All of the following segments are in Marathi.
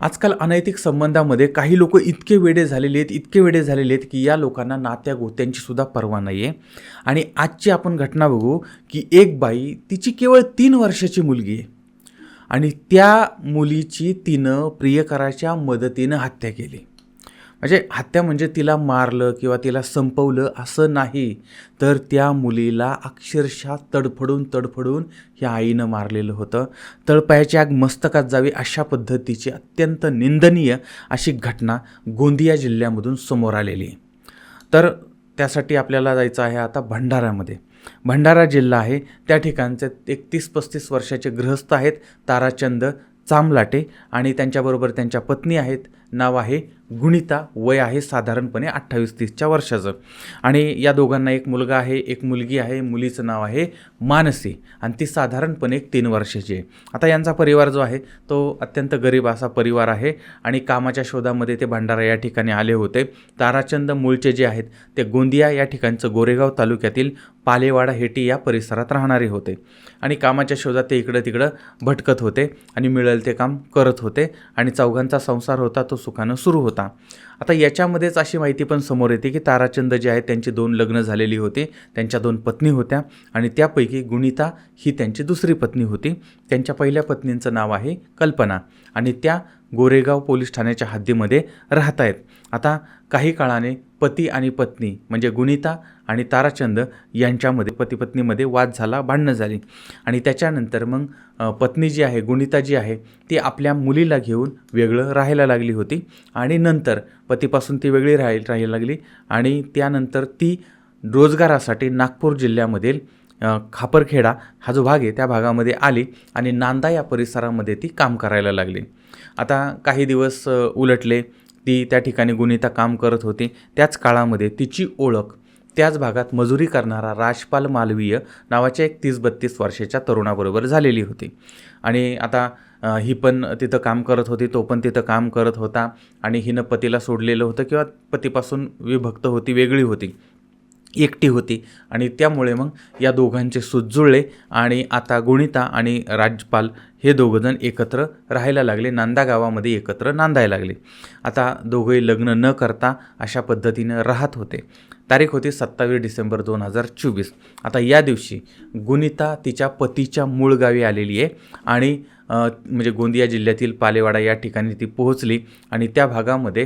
आजकाल अनैतिक संबंधामध्ये काही लोक इतके वेडे झालेले आहेत इतके वेडे झालेले आहेत की या लोकांना नात्या गोत्यांची सुद्धा पर्वा नाही आहे आणि आजची आपण घटना बघू की एक बाई तिची केवळ तीन वर्षाची मुलगी आहे. आणि त्या मुलीची तिनं प्रियकराच्या मदतीनं हत्या केली. म्हणजे हत्या म्हणजे तिला मारलं किंवा तिला संपवलं असं नाही तर त्या मुलीला अक्षरशः तडफडून तडफडून ह्या आईनं मारलेलं होतं. तळपायाची आग मस्तकात जावी अशा पद्धतीची अत्यंत निंदनीय अशी घटना गोंदिया जिल्ह्यामधून समोर आलेली आहे. तर त्यासाठी आपल्याला जायचं आहे आता भंडाऱ्यामध्ये भंडारा जिल्हा आहे त्या ठिकाणचे एकतीस पस्तीस वर्षाचे गृहस्थ आहेत ताराचंद चामलाटे आणि त्यांच्याबरोबर त्यांच्या पत्नी आहेत नाव आहे गुणिता वय आहे साधारणपणे अठ्ठावीस तीसच्या वर्षाचं. आणि या दोघांना एक मुलगा आहे एक मुलगी आहे मुलीचं नाव आहे मानसी आणि ती साधारणपणे एक तीन वर्षाची आहे. आता यांचा परिवार जो आहे तो अत्यंत गरीब असा परिवार आहे आणि कामाच्या शोधामध्ये ते भंडारा या ठिकाणी आले होते. ताराचंद मूळचे जे आहेत ते गोंदिया या ठिकाणचं गोरेगाव तालुक्यातील पालेवाडा हेटी या परिसरात राहणारे होते. आणि कामाच्या शोधात ते इकडं तिकडं भटकत होते आणि मिळेल ते काम करत होते आणि चौघांचा संसार होता तो सुखानं सुरू होता. आता याच्यामध्येच अशी माहिती पण समोर येते की ताराचंद जे आहेत त्यांची दोन लग्न झालेली होती त्यांच्या दोन पत्नी होत्या आणि त्यापैकी गुणिता ही त्यांची दुसरी पत्नी होती. त्यांच्या पहिल्या पत्नींचं नाव आहे कल्पना आणि त्या गोरेगाव पोलीस ठाण्याच्या हद्दीमध्ये राहत आहेत आता काही काळाने पती आणि पत्नी म्हणजे गुणिता आणि ताराचंद यांच्यामध्ये पतीपत्नीमध्ये वाद झाला भांडणं झाली. आणि त्याच्यानंतर मग पत्नी जी आहे गुणिता जी आहे ती आपल्या मुलीला घेऊन वेगळं राहायला लागली होती. आणि नंतर पतीपासून ती वेगळी राहाय राहायला लागली. आणि त्यानंतर ती रोजगारासाठी नागपूर जिल्ह्यामधील खापरखेडा हा जो भाग आहे त्या भागामध्ये आली आणि नांदा या परिसरामध्ये ती काम करायला लागली. आता काही दिवस उलटले ती त्या ठिकाणी गुणिता काम करत होती. त्याच काळामध्ये तिची ओळख त्याच भागात मजुरी करणारा राजपाल मालवीय नावाच्या एक तीस बत्तीस वर्षाच्या तरुणाबरोबर झालेली होती. आणि आता ही पण तिथं काम करत होती तो पण तिथं काम करत होता आणि हिनं पतीला सोडलेलं होतं किंवा पतीपासून विभक्त होती वेगळी होती एकटी होती. आणि त्यामुळे मग या दोघांचे सूत जुळले आणि आता गुणिता आणि राजपाल हे दोघंजण एकत्र राहायला लागले नांदा गावामध्ये एकत्र नांदायला लागले. आता दोघंही लग्न न करता अशा पद्धतीनं राहत होते. तारीख होती सत्तावीस डिसेंबर दोन हजार चोवीस. आता या दिवशी गुणिता तिच्या पतीच्या मूळ गावी आलेली आहे आणि म्हणजे गोंदिया जिल्ह्यातील पालेवाडा या ठिकाणी ती पोहोचली आणि त्या भागामध्ये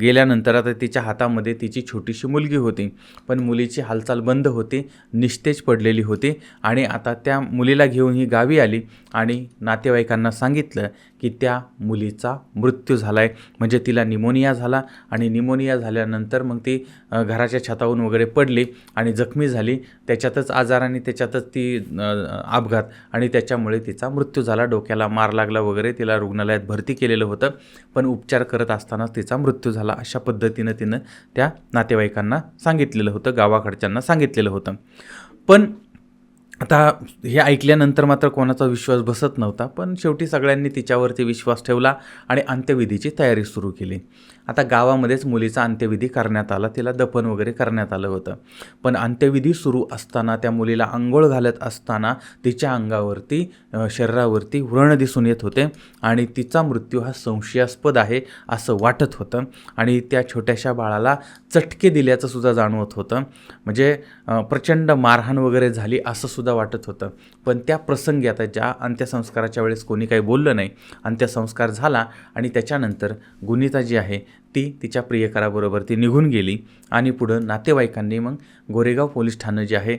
गेल्यानंतर आता तिच्या हातामध्ये तिची छोटीशी मुलगी होती. पण मुलीची हालचाल बंद होती निस्तेज पडलेली होती आणि आता त्या मुलीला घेऊन ही गावी आली आणि नातेवाईकांना सांगितलं की त्या मुलीचा मृत्यू झाला आहे म्हणजे तिला निमोनिया झाला आणि निमोनिया झाल्यानंतर मग ती घराच्या छतावरून वगैरे पडली आणि जखमी झाली. त्याच्यातच आजार आणि त्याच्यातच ती अपघात आणि त्याच्यामुळे तिचा मृत्यू झाला. डोक्याला मार लागला वगैरे तिला रुग्णालयात भरती केलेलं होतं. पण उपचार करत असतानाच तिचा मृत्यू झाला अशा पद्धतीनं तिनं त्या नातेवाईकांना सांगितलेलं होतं गावाकडच्यांना सांगितलेलं होतं. पण आता हे ऐकल्यानंतर मात्र कोणाचा विश्वास बसत नव्हता पण शेवटी सगळ्यांनी तिच्यावरती विश्वास ठेवला आणि अंत्यविधीची तयारी सुरू केली. आता गावामध्येच मुलीचा अंत्यविधी करण्यात आला तिला दफन वगैरे करण्यात आलं होतं. पण अंत्यविधी सुरू असताना त्या मुलीला आंघोळ घालत असताना तिच्या अंगावरती शरीरावरती व्रण दिसून येत होते आणि तिचा मृत्यू हा संशयास्पद आहे असं वाटत होतं आणि त्या छोट्याशा बाळाला चटके दिल्याचं सुद्धा जाणवत होतं. म्हणजे प्रचंड मारहाण वगैरे झाली असं सुद्धा वाटत होतं. पण त्या प्रसंगी आता ज्या अंत्यसंस्काराच्या वेळेस कोणी काही बोललं नाही अंत्यसंस्कार झाला आणि त्याच्यानंतर गुणिता जी आहे ती तिच्या प्रियकराबरोबर ती निघून गेली आणि पुढं नातेवाईकांनी मग गोरेगाव पोलीस ठाणं जे आहे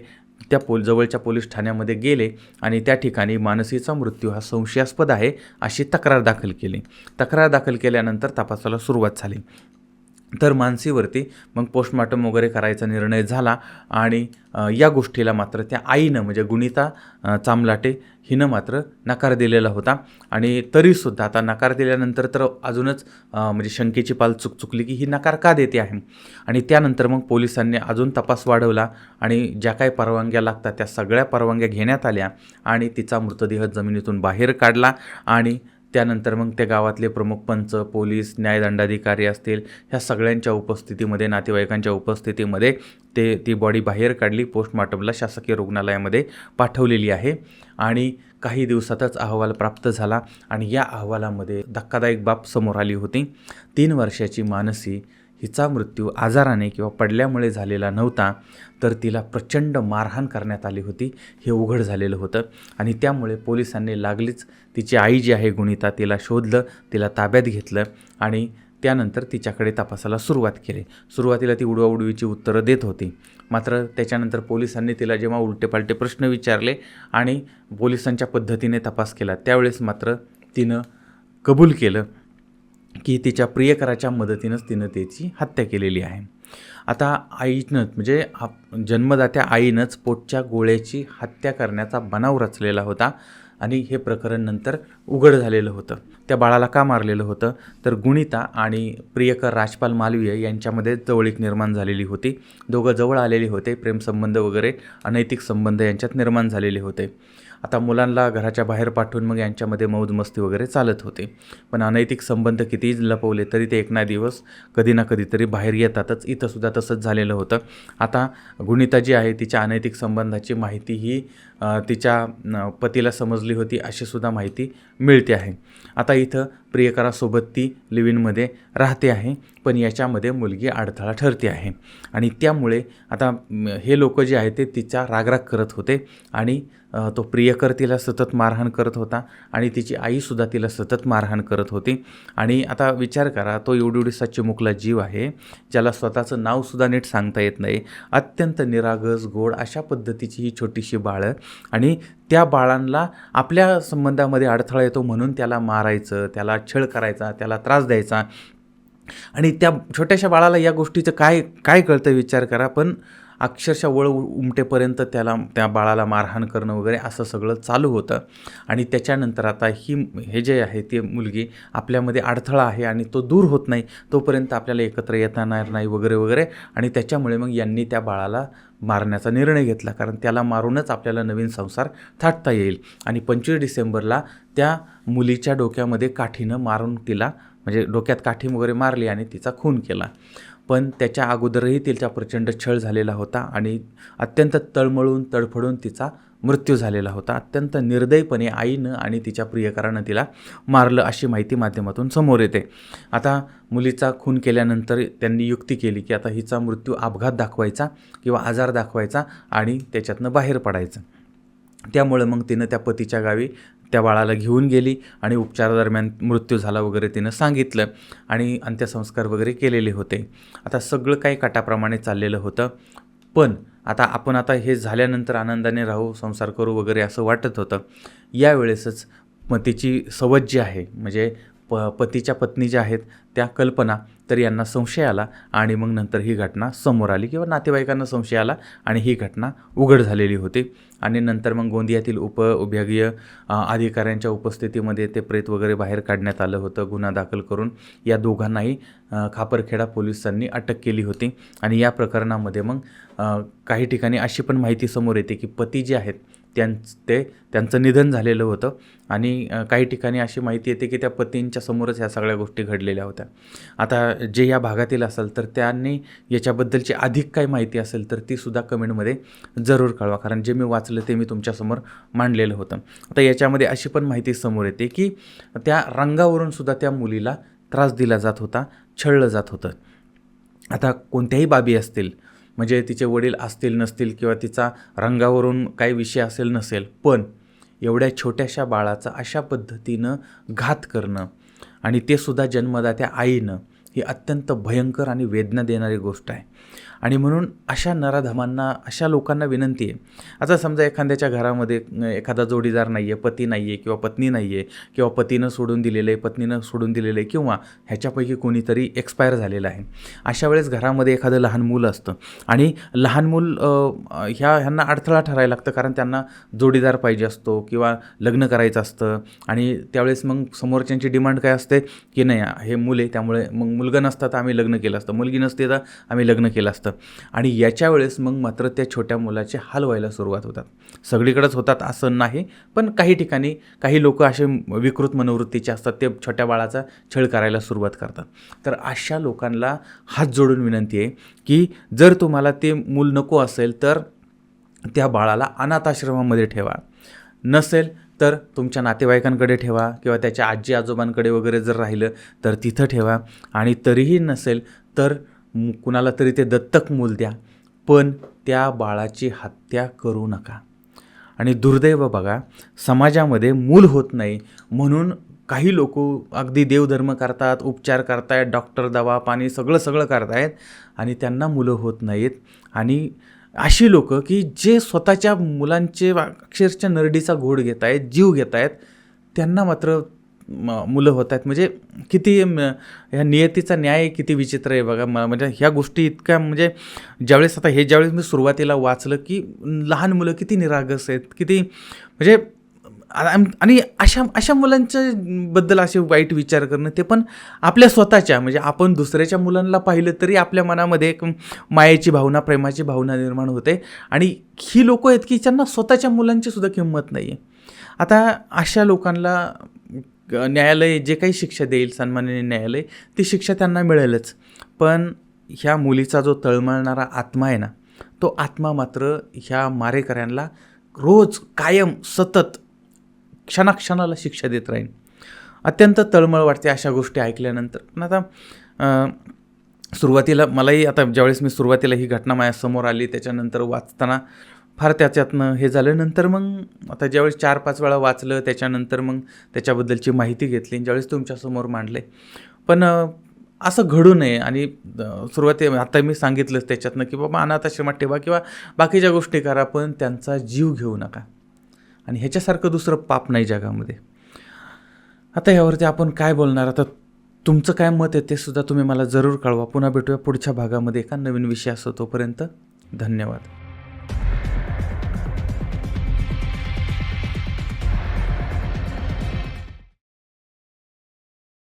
त्या पोल जवळच्या पोलीस ठाण्यामध्ये गेले आणि त्या ठिकाणी मानसीचा मृत्यू हा संशयास्पद आहे अशी तक्रार दाखल केली. तक्रार दाखल केल्यानंतर तपासाला सुरुवात झाली. तर मानसीवरती मग पोस्टमॉर्टम वगैरे करायचा निर्णय झाला आणि या गोष्टीला मात्र त्या आईनं म्हणजे गुणिता चामलाटे हिनं मात्र नकार दिलेला होता. आणि तरीसुद्धा आता नकार दिल्यानंतर तर अजूनच म्हणजे शंकेची पाल चुक चुकली की ही नकार का देते आहे? आणि त्यानंतर मग पोलिसांनी अजून तपास वाढवला आणि ज्या काही परवानग्या लागतात त्या सगळ्या परवानग्या घेण्यात आल्या आणि तिचा मृतदेह जमिनीतून बाहेर काढला आणि त्यानंतर मग त्या गावातले प्रमुख पंच पोलीस न्यायदंडाधिकारी असतील ह्या सगळ्यांच्या उपस्थितीमध्ये नातेवाईकांच्या उपस्थितीमध्ये ते ती बॉडी बाहेर काढली पोस्टमॉर्टमला शासकीय रुग्णालयामध्ये पाठवलेली आहे. आणि काही दिवसातच अहवाल प्राप्त झाला आणि या अहवालामध्ये धक्कादायक बाब समोर आली होती. तीन वर्षाची मानसी हिचा मृत्यू आजाराने किंवा पडल्यामुळे झालेला नव्हता तर तिला प्रचंड मारहाण करण्यात आली होती. हे उघड झालेलं होतं आणि त्यामुळे पोलिसांनी लागलीच तिची आई जी आहे गुणिता तिला शोधलं तिला ताब्यात घेतलं आणि त्यानंतर तिच्याकडे तपासाला सुरुवात केली. सुरुवातीला ती उडवाउडवीची उत्तरं देत होती. मात्र त्याच्यानंतर पोलिसांनी तिला जेव्हा उलटेपालटे प्रश्न विचारले आणि पोलिसांच्या पद्धतीने तपास केला त्यावेळेस मात्र तिनं कबूल केलं की तिच्या प्रियकराच्या मदतीनंच तिनं त्याची हत्या केलेली आहे. आता आईनं म्हणजे आप जन्मदात्या आईनंच पोटच्या गोळ्याची हत्या करण्याचा बनाव रचलेला होता आणि हे प्रकरण नंतर उघड झालेलं होतं. त्या बाळाला का मारलेलं होतं? तर गुणिता आणि प्रियकर राजपाल मालवीय यांच्यामध्ये जवळीक निर्माण झालेली होती. दोघं जवळ आलेले होते. प्रेमसंबंध वगैरे अनैतिक संबंध यांच्यात निर्माण झालेले होते. आता मुलांना घराच्या बाहेर पाठवून मग यांच्यामध्ये मौजमस्ती वगैरे चालत होते. पण अनैतिक संबंध कितीही लपवले तरी ते एक ना दिवस कधी ना कधीतरी बाहेर येतातच. इथंसुद्धा तसंच झालेलं होतं. आता गुणिता जी आहे तिच्या अनैतिक संबंधाची माहिती ही तिच्या पतीला समजली होती अशी सुद्धा माहिती मिळते आहे. आता इथं प्रियकरासोबत ती लिव्हिनमध्ये राहते आहे पण याच्यामध्ये मुलगी अडथळा ठरते आहे. आणि त्यामुळे आता हे लोक जे आहे ते तिचा रागराग करत होते आणि तो प्रियकर तिला सतत मारहाण करत होता आणि तिची आईसुद्धा तिला सतत मारहाण करत होती. आणि आता विचार करा तो एवढी चिमुकला जीव आहे ज्याला स्वतःचं नावसुद्धा नीट सांगता येत नाही. अत्यंत निरागस गोड अशा पद्धतीची ही छोटीशी बाळं आणि त्या बाळांना आपल्या संबंधामध्ये अडथळा येतो म्हणून त्याला मारायचं त्याला छळ करायचा त्याला त्रास द्यायचा. आणि त्या छोट्याशा बाळाला या गोष्टीचं काय काय कळतं विचार करा. पण अक्षरशः वळ उ- उमटेपर्यंत त्याला त्या बाळाला मारहाण करणं वगैरे असं सगळं चालू होतं. आणि त्याच्यानंतर आता ही हे जे आहे ती मुलगी आपल्यामध्ये अडथळा आहे आणि तो दूर होत नाही तोपर्यंत आपल्याला एकत्र येता येणार नाही वगैरे वगैरे. आणि त्याच्यामुळे मग यांनी त्या बाळाला मारण्याचा निर्णय घेतला कारण त्याला मारूनच आपल्याला नवीन संसार थाटता येईल. आणि पंचवीस डिसेंबरला त्या मुलीच्या डोक्यामध्ये काठीनं मारून तिला म्हणजे डोक्यात काठी वगैरे मारली आणि तिचा खून केला. पण त्याच्या अगोदरही तिचा प्रचंड छळ झालेला होता आणि अत्यंत तळमळून तडफडून तिचा मृत्यू झालेला होता. अत्यंत निर्दयपणे आईनं आणि तिच्या प्रियकरानं तिला मारलं अशी माहिती माध्यमातून समोर येते. आता मुलीचा खून केल्यानंतर त्यांनी युक्ती केली की आता हिचा मृत्यू अपघात दाखवायचा किंवा आजार दाखवायचा आणि त्याच्यातनं बाहेर पडायचं. त्यामुळं मग तिनं त्या पतीच्या गावी त्या बाळाला घेऊन गेली आणि उपचारादरम्यान मृत्यू झाला वगैरे तिनं सांगितलं आणि अंत्यसंस्कार वगैरे केलेले होते. आता सगळं काही काटाप्रमाणे चाललेलं होतं. पण आता आपण आता हे झाल्यानंतर आनंदाने राहू संसार करू वगैरे असं वाटत होतं. यावेळेसच मग तिची जी आहे म्हणजे प पतीच्या पत्नी ज्या आहेत त्या कल्पना तर यांना संशय आला आणि मग नंतर ही घटना समोर आली किंवा नातेवाईकांना संशय आला आणि ही घटना उघड झालेली होती. आणि नंतर मग गोंदियातील उपविभागीय अधिकाऱ्यांच्या उपस्थितीमध्ये ते प्रेत वगैरे बाहेर काढण्यात आलं होतं गुन्हा दाखल करून. या दोघांनाही खापरखेडा पोलिसांनी अटक केली होती. आणि या प्रकरणामध्ये मग काही ठिकाणी अशी पण माहिती समोर येते की पती जे आहेत त्यांच ते त्यांचं निधन झालेलं होतं. आणि काही ठिकाणी अशी माहिती येते की त्या पतींच्या समोरच ह्या सगळ्या गोष्टी घडलेल्या होत्या. आता जे या भागातील असेल तर त्यांनी याच्याबद्दलची अधिक काही माहिती असेल तर ती सुद्धा कमेंटमध्ये जरूर कळवा. कारण जे मी वाचलं ते मी तुमच्यासमोर मांडलेलं होतं. आता याच्यामध्ये अशी पण माहिती समोर येते की त्या रंगावरून सुद्धा त्या मुलीला त्रास दिला जात होता छळलं जात होतं. आता कोणत्याही बाबी असतील म्हणजे तिचे वडील असतील नसतील किंवा तिचा रंगावरून काही विषय असेल नसेल पण एवढ्या छोट्याशा बाळाचा अशा पद्धतीनं घात करणं आणि ते सुद्धा जन्मदात्या आईनं ही अत्यंत भयंकर आणि वेदना देणारी गोष्ट आहे. आणि म्हणून अशा नराधमांना अशा लोकांना विनंती आहे. आता समजा एखाद्याच्या घरामध्ये एखादा जोडीदार नाही आहे पती नाही आहे किंवा पत्नी नाही आहे किंवा पतीनं सोडून दिलेलं आहे पत्नीनं सोडून दिलेलं आहे किंवा ह्याच्यापैकी कोणीतरी एक्सपायर झालेलं आहे. अशा वेळेस घरामध्ये एखादं लहान मूल असतं. आणि लहान मूल ह्या ह्यांना अडथळा ठरायला लागतं कारण त्यांना जोडीदार पाहिजे असतो किंवा लग्न करायचं असतं. आणि त्यावेळेस मग समोरच्यांची डिमांड काय असते? की नाही हे मुले त्यामुळे मग मुलगा नसता तर आम्ही लग्न केलं असतं. मुलगी नसते तर आम्ही लग्न केलं असतं. आणि याच्या वेळेस मग मात्र त्या छोट्या मुलाचे हाल व्हायला सुरुवात होतात. सगळीकडेच होतात असं नाही पण काही ठिकाणी काही लोक असे विकृत मनोवृत्तीचे असतात. ते छोट्या बाळाचा छळ करायला सुरुवात करतात. तर अशा लोकांना हात जोडून विनंती आहे की जर तुम्हाला ते मूल नको असेल तर त्या बाळाला अनाथाश्रमामध्ये ठेवा. नसेल तर तुमच्या नातेवाईकांकडे ठेवा किंवा त्याच्या आजी आजोबांकडे वगैरे जर राहिलं तर तिथं ठेवा. आणि तरीही नसेल तर कुणाला तरी ते दत्तक मूल द्या. पण त्या बाळाची हत्या करू नका. आणि दुर्दैव बघा समाजामध्ये मूल होत नाही. म्हणून काही लोक अगदी देवधर्म करतात उपचार करतायत डॉक्टर दवा पाणी सगळं सगळं करतायत आणि त्यांना मुलं होत नाहीत. आणि अशी लोक की जे स्वतःच्या मुलांचे अक्षरशः नरडीचा घोड घेत आहेत जीव घेत आहेत त्यांना मात्र म- मुलं होत आहेत म्हणजे किती ह्या नियतीचा न्याय किती विचित्र आहे बघा. म- म्हणजे ह्या गोष्टी इतक्या म्हणजे ज्यावेळेस आता हे ज्यावेळेस मी सुरुवातीला वाचलं की लहान मुलं किती निरागस आहेत किती म्हणजे आणि अशा अशा मुलांच्या बद्दल असे वाईट विचार करणं ते पण आपल्या स्वतःच्या म्हणजे आपण दुसऱ्याच्या मुलांना पाहिलं तरी आपल्या मनामध्ये एक मायेची भावना प्रेमाची भावना निर्माण होते. आणि ही लोक आहेत की ज्यांना स्वतःच्या मुलांची सुद्धा किंमत नाही आहे आता अशा लोकांना न्यायालय जे काही शिक्षा देईल सन्माननीय न्यायालय ती शिक्षा त्यांना मिळेलच. पण ह्या मुलीचा जो तळमळणारा आत्मा आहे ना तो आत्मा मात्र ह्या मारेकऱ्यांना रोज कायम सतत क्षणाक्षणाला शिक्षा देत राहीन. अत्यंत तळमळ वाटते अशा गोष्टी ऐकल्यानंतर. पण आता सुरुवातीला मलाही आता ज्यावेळेस मी सुरुवातीला ही घटना माझ्यासमोर आली त्याच्यानंतर वाचताना फार त्याच्यातनं हे झालं. नंतर मग आता ज्यावेळेस चार पाच वेळा वाचलं त्याच्यानंतर मग त्याच्याबद्दलची माहिती घेतली आणि ज्यावेळेस तुमच्यासमोर मांडले. पण असं घडू नये आणि सुरुवाती आता मी सांगितलंच त्याच्यातनं की बाबा अनाथाश्रमात ठेवा किंवा बाकीच्या गोष्टी करा पण त्यांचा जीव घेऊ नका. आणि ह्याच्यासारखं दुसरं पाप नाही जगामध्ये. आता यावरती आपण काय बोलणार? आता तुमचं काय मत आहे ते सुद्धा तुम्ही मला जरूर कळवा. पुन्हा भेटूया पुढच्या भागामध्ये एका नवीन विषय असतो तोपर्यंत धन्यवाद.